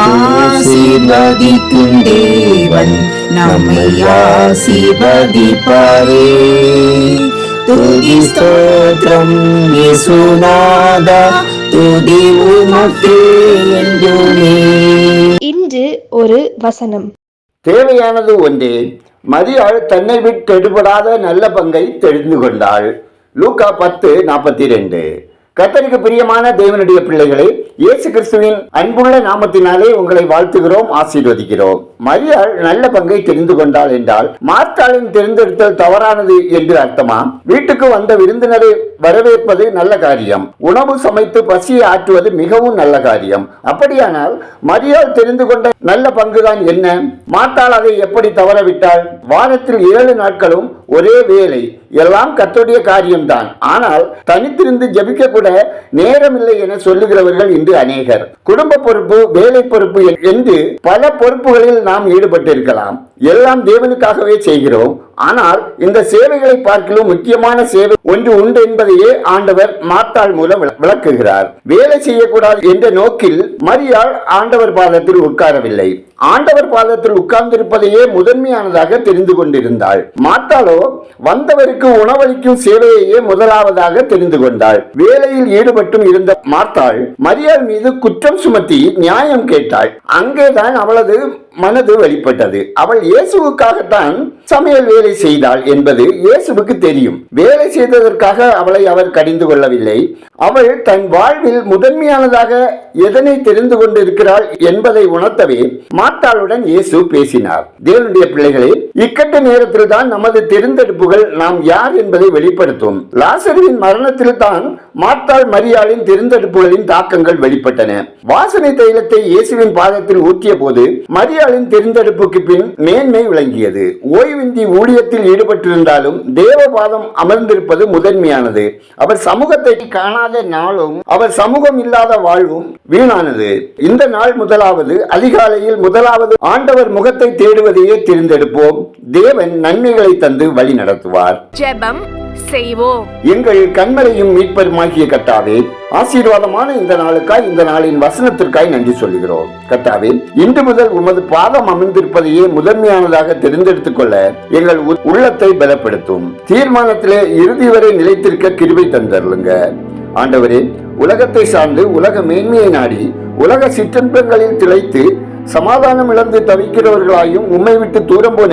ஆசீர்வதிக்கும் தேவன் நம்மை ஆசீர்வதிப்பாரே. துதி ஸ்தோத்திரம் இயேசுநாதா துதி உமக்கே என்றுமே. இன்று ஒரு வசனம். தேவையானது ஒன்றே மதியாள் தன்னை விட்டு எடுபடாத நல்ல பங்கை தெரிந்து கொண்டாள். லூக்கா பத்து நாற்பத்தி ரெண்டு. கத்தருக்கு பிரியமான தேவனுடைய பிள்ளைகளை இயேசு கிறிஸ்துவின் அன்புள்ள நாமத்தினாலே உங்களை வாழ்த்துகிறோம் ஆசீர்வதிக்கிறோம். மரியாள் நல்ல பங்கை தெரிந்து கொண்டாள் என்றால் மார்த்தாளின் தேர்ந்தெடுத்தல் தவறானது என்று அர்த்தமா? வீட்டுக்கு வந்த விருந்தினரை வரவேற்பது நல்ல காரியம். உணவு சமைத்து பசியை ஆற்றுவது மிகவும் நல்ல காரியம். அப்படியானால் மரியாள் தெரிந்து கொண்ட நல்ல பங்குதான் என்ன? மாட்டாள் அதை எப்படி தவறவிட்டாள் வாரத்தில் ஏழு நாட்களும் ஒரே வேலை எல்லாம் கத்துடைய காரியம்தான். ஆனால் தனித்திருந்து ஜபிக்க கூட நேரமில்லை என சொல்லுகிறவர்கள் இன்று அநேகர். குடும்ப பொறுப்பு வேலை பொறுப்பு என்று பல பொறுப்புகளில் நாம் ஈடுபட்டிருக்கலாம். எல்லாம் தேவனுக்காகவே செய்கிறோம். ஆனால் இந்த சேவைகளை பார்க்கலும் முக்கியமான சேவை ஒன்று உண்டு என்பதையே ஆண்டவர் மாத்தாள் மூலம் விள- விளக்குகிறார். வேலை செய்யக்கூடாது என்ற நோக்கில் மரியாள் ஆண்டவர் பாதத்தில் உட்காரவில்லை. ஆண்டவர் பாதத்தில் உட்கார்ந்திருப்பதையே முதன்மையானதாக தெரிந்து கொண்டிருந்தாள். மாத்தாளோ வந்தவருக்கு உணவளிக்கும் சேவையையே முதலாவதாக தெரிந்து கொண்டாள். வேலையில் ஈடுபட்டும் இருந்த மாத்தாள் மரியாள் மீது குற்றம் சுமத்தி நியாயம் கேட்டாள். அங்கேதான் அவளது மனது வெளிப்பட்டது அவள் இயேசுவுக்காகத்தான் சமையல் வேலை செய்தாள் என்பது இயேசுவுக்கு தெரியும். வேலை செய்ததற்காக அவளை அவர் கடிந்து கொள்ளவில்லை. அவள் தன் வாழ்வில் முதன்மையானதாக எதனை தெரிந்து கொண்டிருக்கிறாள் என்பதை உணர்த்தவே மாத்தாளுடன் இயேசு பேசினார். தேவனுடைய பிள்ளைகளே இக்கட்ட நேரத்தில் தான் நமது தெரிந்தெடுப்புகள் நாம் யார் என்பதை வெளிப்படுத்தும். லாசரின் மரணத்தில் தான் மாத்தாள் மரியாளின் தெரிந்தெடுப்புகளின் தாக்கங்கள் வெளிப்பட்டன. வாசனை தைலத்தை இயேசுவின் பாதத்தில் ஊற்றிய போது மரியாளின் தெரிந்தெடுப்புக்கு பின் மேன்மை விளங்கியது. ஓய்வு விந்தி ஊழியத்தில் ஈடுபட்டிருந்தாலும் தேவபாதம் அமர்ந்திருப்பது முதன்மையானது. அவர் சமூகத்தை காணாத நாளும் அவர் சமூகம் இல்லாத வாழ்வும் வீணானது. இந்த நாள் முதலாவது அதிகாலையில் முதலாவது ஆண்டவர் முகத்தை தேடுவதையே தேர்ந்தெடுப்போம். தேவன் நன்மைகளை தந்து வழி நடத்துவார் ஜெபம் செய்வோம். எங்கள் கண்மலையும் மீட்பருமாகிய கர்த்தாவே ஆசீர்வாதமான இந்த நாளுக்காய் இந்த நாளின் வசனத்திற்காய் நன்றி சொல்கிறோம் கர்த்தாவே இன்று முதல் உமது பாதம் அமைந்திருப்பதையே முதன்மையானதாக தெரிந்தெடுத்துக் கொள்ள எங்கள் உள்ளத்தை பலப்படுத்தும். தீர்மானத்திலே இறுதி வரை நிலைத்திருக்க கிருபை தந்தருளுங்க. ஆண்டவரே உலகத்தை சார்ந்து உலக மேன்மையை நாடி உலக சிற்றன்பங்களில் திளைத்து சமாதானம் இழந்து தவிக்கிறவர்களாயும் உம்மை விட்டு தூரம் போன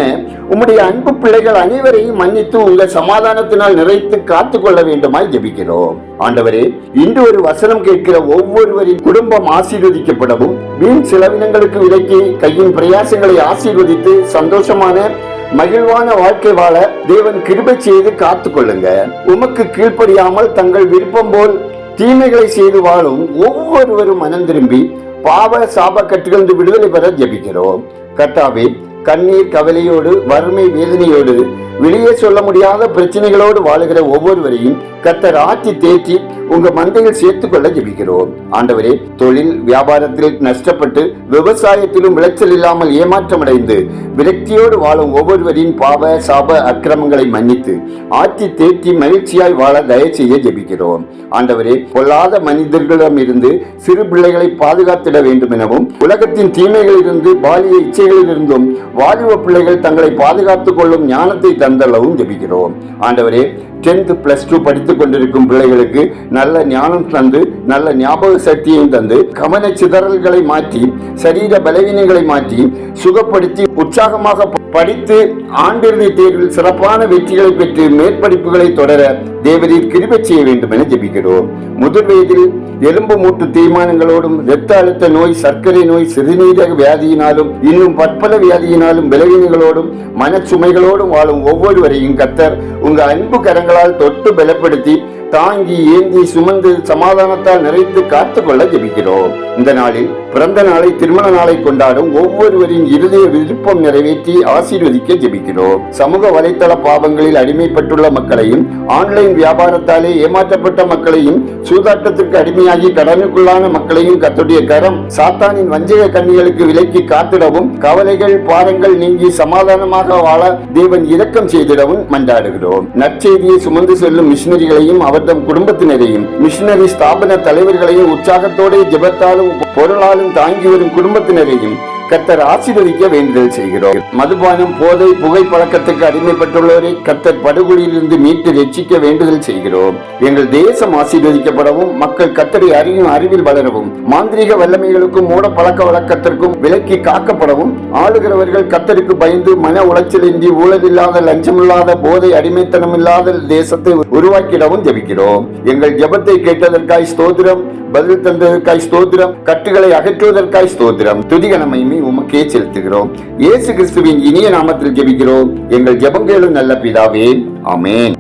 உம்முடைய அன்பு பிள்ளைகள் அனைவரையும் மன்னித்து உங்கள் சமாதானத்தினால் நிறைத்து காத்துக் கொள்ள வேண்டுமாய் ஜெபிக்கிறோம். ஆண்டவரே இன்று ஒரு வசனம் கேட்கிற ஒவ்வொருவரின் குடும்பம் ஆசீர்வதிக்கப்படவும் வீண் செலவினங்களுக்கு விலக்கி கையின் பிரயாசங்களை ஆசீர்வதித்து சந்தோஷமான மகிழ்வான வாழ்க்கை வாழ தேவன் கிருபை செய்து காத்துக் கொள்ளுங்க உமக்கு கீழ்ப்படியாமல் தங்கள் விருப்பம் போல் தீமைகளை செய்து வாழும் ஒவ்வொருவரும் மனம் திரும்பி பாவ சாப கட்டிலிருந்து விடுதலை பெற ஜெபிக்கிறோம். கர்த்தாவே கண்ணீர் கவலையோடு வறுமை வேதனையோடு வெளியே சொல்ல முடியாத பிரச்சனைகளோடு வாழுகிற ஒவ்வொருவரையும் கத்தர் ஆற்றி தேற்றி உங்க மந்தையில் சேர்த்துக் கொள்ள ஜெபிக்கிறோம். ஆண்டவரே தொழில் வியாபாரத்தில் நஷ்டப்பட்டு விவசாயத்திலும் விளைச்சல் இல்லாமல் ஏமாற்றமடைந்து விரக்தியோடு வாழும் ஒவ்வொருவரின் பாவ சாப அக்கிரமங்களை மன்னித்து ஆற்றி தேற்றி மகிழ்ச்சியாய் வாழ தயவு செய்ய ஜெபிக்கிறோம். ஆண்டவரே பொல்லாத மனிதர்களிடமிருந்து சிறு பிள்ளைகளை பாதுகாத்திட வேண்டும் எனவும் உலகத்தின் தீமைகளிலிருந்து பாலிய இச்சைகளிலிருந்தும் வாலிப பிள்ளைகள் தங்களை பாதுகாத்துக் கொள்ளும் ஞானத்தை தந்தளவும் ஜபிக்கிறோம். ஆண்டவரே டென்த்து பிளஸ் டூ படித்துக் கொண்டிருக்கும் பிள்ளைகளுக்கு நல்ல ஞானம் தந்து நல்ல ஞாபக சக்தியையும் தந்து கவன சிதறல்களை மாற்றி சரீர பலவீனங்களை மாற்றி சுகப்படுத்தி உற்சாகமாக படித்து ஆண்டிறுதி தேர்வில் சிறப்பான வெற்றிகளை பெற்று மேற்படிப்புகளை தொடர தேவரீர் கிருபை செய்ய வேண்டும் என ஜெபிக்கிறோம். முதிர் வயதில் எலும்பு மூட்டு தேய்மானங்களோடும் இரத்த அழுத்த நோய் சர்க்கரை நோய் சிறுநீரக வியாதியினாலும் இன்னும் பற்பல வியாதியினாலும் பலவீனங்களோடும் மனச்சுமைகளோடும் வாழும் ஒவ்வொருவரையும் கத்தர் உங்கள் அன்பு കാരണങ്ങളാൽ തൊട്ട് ബലപ്പെടുത്തി தாங்கி ஏந்தி சுமந்து சமாதானத்தால் நிறைத்து காத்துக்கொள்ள ஜெபிக்கிறோம். இந்த நாளில் பிறந்த நாளை திருமண நாளை கொண்டாடும் ஒவ்வொருவரின் இருதய விருப்பம் நிறைவேற்றி ஆசீர்வதிக்க ஜெபிக்கிறோம். சமூக வலைத்தள பாவங்களில் அடிமைப்பட்டுள்ள மக்களையும் ஆன்லைன் வியாபாரத்தாலே ஏமாற்றப்பட்ட மக்களையும் சூதாட்டத்திற்கு அடிமையாகி கடனுக்குள்ளான மக்களையும் கத்துடைய கரம் சாத்தானின் வஞ்சக கண்ணிகளுக்கு விலக்கி காத்திடவும் கவலைகள் பாரங்கள் நீங்கி சமாதானமாக வாழ தேவன் இரக்கம் செய்திடவும் மன்றாடுகிறோம். நற்செய்தியை சுமந்து செல்லும் மிஷினரிகளையும் அவர் தம் குடும்பத்தினரையும் மிஷினரி ஸ்தாபன தலைவர்களையும் உற்சாகத்தோடு ஜெபத்தாலும் பொருளாலும் தாங்கி வரும் குடும்பத்தினரையும் கத்தர் ஆசீர்வதிக்க வேண்டுதல் செய்கிறோம். மதுபானம் போதை புகைப்பழக்கத்துக்கு அடிமைப்பட்டுள்ளவரை கத்தர் படுகொலியிலிருந்து மீட்டு ரட்சிக்க வேண்டுதல் செய்கிறோம். எங்கள் தேசம் ஆசீர்வதிக்கப்படவும் மக்கள் கத்தரை அறியும் அறிவில் வளரவும் மாந்திரீக வல்லமைகளுக்கும் மூட பழக்க வழக்கத்திற்கும் விலக்கி காக்கப்படவும் ஆளுகிறவர்கள் கத்தருக்கு பயந்து மன உளைச்சலின்றி ஊழலில்லாத லஞ்சமில்லாத போதை அடிமைத்தனம் இல்லாத தேசத்தை உருவாக்கிடவும் ஜெபிக்கிறோம். எங்கள் ஜெபத்தை கேட்டதற்காய் ஸ்தோத்திரம். பதில் தந்ததற்காய் ஸ்தோத்திரம் கட்டுகளை அகற்றுவதற்காய் ஸ்தோத்திரம். துதிகனமையுமே உமக்கே செலுத்துகிறோம். இயேசு கிறிஸ்துவின் இனிய நாமத்தில் ஜெபிக்கிறோம். எங்கள் ஜெபங்களும் நல்ல பிதாவே. அமேன்